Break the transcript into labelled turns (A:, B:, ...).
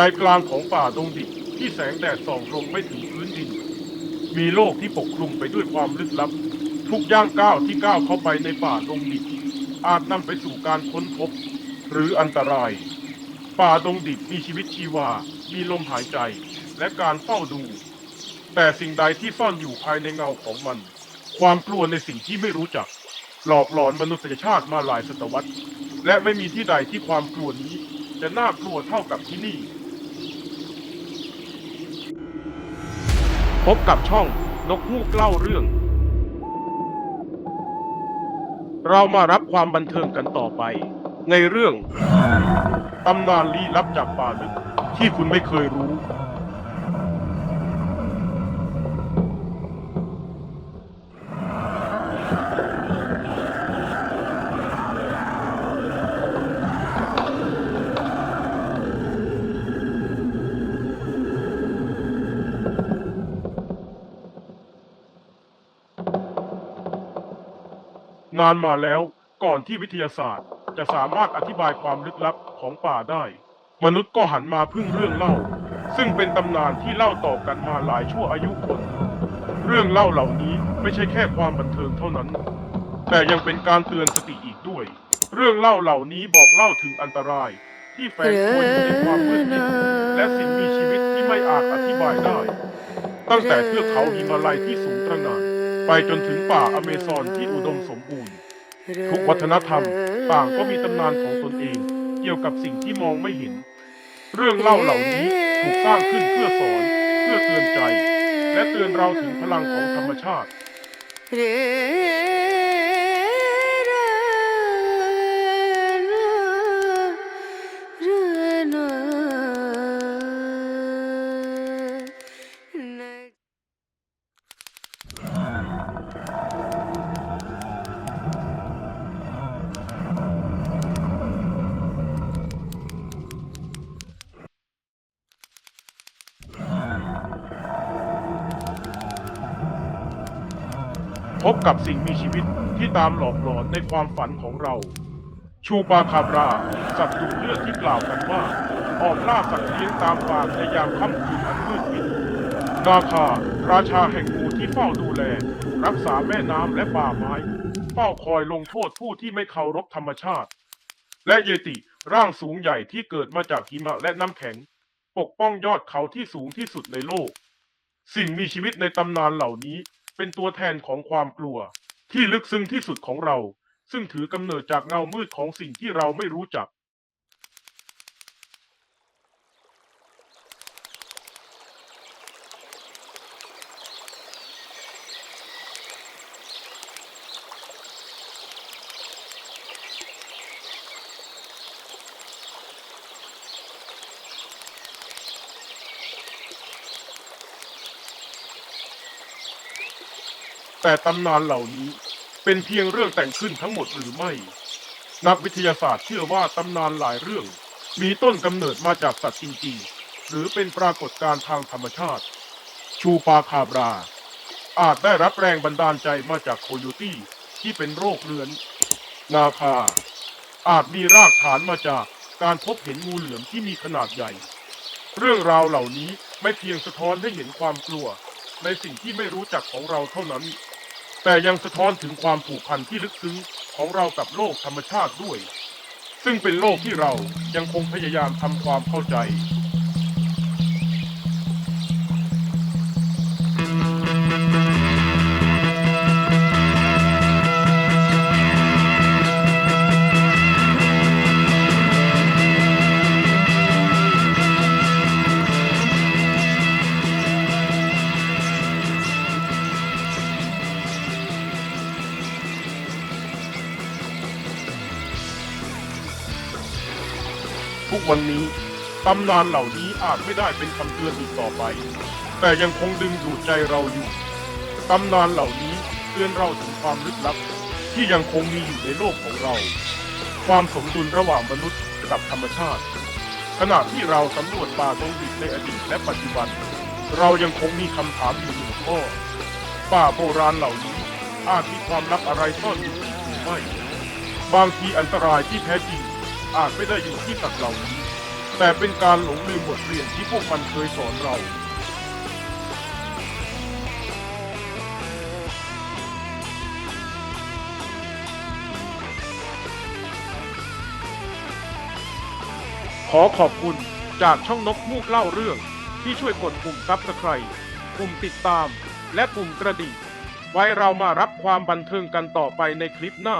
A: ใจกลางของป่าดงดิบที่แสงแดดส่องลงไม่ถึงพื้นดิน มีโลกที่ปกคลุมไปด้วยความลึกลับ ทุกย่างก้าวที่ก้าวเข้าไปในป่าดงดิบอาจนำไปสู่การค้นพบ หรืออันตราย ป่าดงดิบมีชีวิตชีวา มีลมหายใจและการเฝ้าดู แต่สิ่งใดที่ซ่อนอยู่ภายในเงาของมัน ความกลัวในสิ่งที่ไม่รู้จัก หลอกหลอนมนุษยชาติมาหลายศตวรรษ และไม่มีที่ใดที่ความกลัวนี้จะน่ากลัวเท่ากับที่นี่ พบกับช่องนกฮูกเล่าเรื่อง เรามารับความบันเทิงกันต่อไป ในเรื่องตำนานลี้ลับจากป่าลึกที่คุณไม่เคยรู้ นานมาแล้วก่อนที่วิทยาศาสตร์ จะสามารถอธิบายความลึกลับของป่าได้ มนุษย์ก็หันมาพึ่งเรื่องเล่า ซึ่งเป็นตำนานที่เล่าต่อกันมาหลายชั่วอายุคน เรื่องเล่าเหล่านี้ไม่ใช่แค่ความบันเทิงเท่านั้น แต่ยังเป็นการเตือนสติอีกด้วย เรื่องเล่าเหล่านี้บอกเล่าถึงอันตราย ที่แฝงตัวอยู่ในความมืดมิดและสิ่งมีชีวิตที่ไม่อาจอธิบายได้ ตั้งแต่เทือกเขาหิมาลัยที่สูงตระหง่าน ไปจนถึงป่าอเมซอนที่อุดมสมบูรณ์ ทุกวัฒนธรรมต่างก็มีตำนานของตนเอง เกี่ยวกับสิ่งที่มองไม่เห็น เรื่องเล่าเหล่านี้ถูกสร้างขึ้นเพื่อสอน เพื่อเตือนใจ และเตือนเราถึงพลังของธรรมชาติ พบกับสิ่งมีชีวิตที่ตามหลอกหลอนในความฝันของเรา ชูปาคาบรา สัตว์ดูเลือดที่กล่าวกันว่า ออกล่าสัตว์เลี้ยงตามป่าในยามค่ำคืนอันมืดมิดนาคา ราชาแห่งงูที่เฝ้าดูแล รักษาแม่น้ำและป่าไม้ เฝ้าคอยลงโทษผู้ที่ไม่เคารพธรรมชาติ และเยติร่างสูงใหญ่ที่เกิดมาจากหิมะและน้ำแข็ง ปกป้องยอดเขาที่สูงที่สุดในโลก สิ่งมีชีวิตในตำนานเหล่านี้ เป็นตัวแทนของความกลัว ที่ลึกซึ้งที่สุดของเรา ซึ่งถือกำเนิดจากเงามืดของสิ่งที่เราไม่รู้จัก แต่ตำนานเหล่านี้เป็นเพียงเรื่องแต่งขึ้นทั้งหมดหรือไม่ นักวิทยาศาสตร์เชื่อว่าตำนานหลายเรื่อง มีต้นกำเนิดมาจากสัตว์จริงๆ หรือเป็นปรากฏการณ์ทางธรรมชาติ ชูปาคาบรา อาจได้รับแรงบันดาลใจมาจากโคโยตี้ที่เป็นโรคเรื้อน นาคา อาจมีรากฐานมาจากการพบเห็นงูเหลือมที่มีขนาดใหญ่ เรื่องราวเหล่านี้ไม่เพียงสะท้อนให้เห็นความกลัว ในสิ่งที่ไม่รู้จักของเราเท่านั้น แต่ยังสะท้อนถึงความผูกพันที่ลึกซึ้งของเรากับโลกธรรมชาติด้วย ซึ่งเป็นโลกที่เรายังคงพยายามทำความเข้าใจ ทุกวันนี้ตำนานเหล่านี้อาจไม่ได้เป็นคำเตือนอีกต่อไป แต่ยังคงดึงดูดใจเราอยู่ตำนานเหล่านี้เตือนเราถึงความลึกลับ ที่ยังคงมีอยู่ในโลกของเรา ความสมดุลระหว่างมนุษย์กับธรรมชาติ ขณะที่เราสำรวจป่าดงดิบในอดีตและปัจจุบัน เรายังคงมีคำถามอยู่หนึ่งข้อป่าโบราณเหล่านี้อาจมีความลับอะไรซ่อนอยู่อีกหรือไม่บางทีอันตรายที่แท้จริง อาจไม่ได้อยู่ที่สัตว์เหล่านี้แแต่เป็นการหลงลืมบทเรียนที่พวกมันเคยสอนเรา ขอขอบคุณจากช่องนกมูกเล่าเรื่อง ที่ช่วยกดปุ่มซับสไครต์ปุ่มติดตาม และปุ่มกระดิ่งไว้เรามารับความบันเทิงกันต่อไปในคลิปหน้า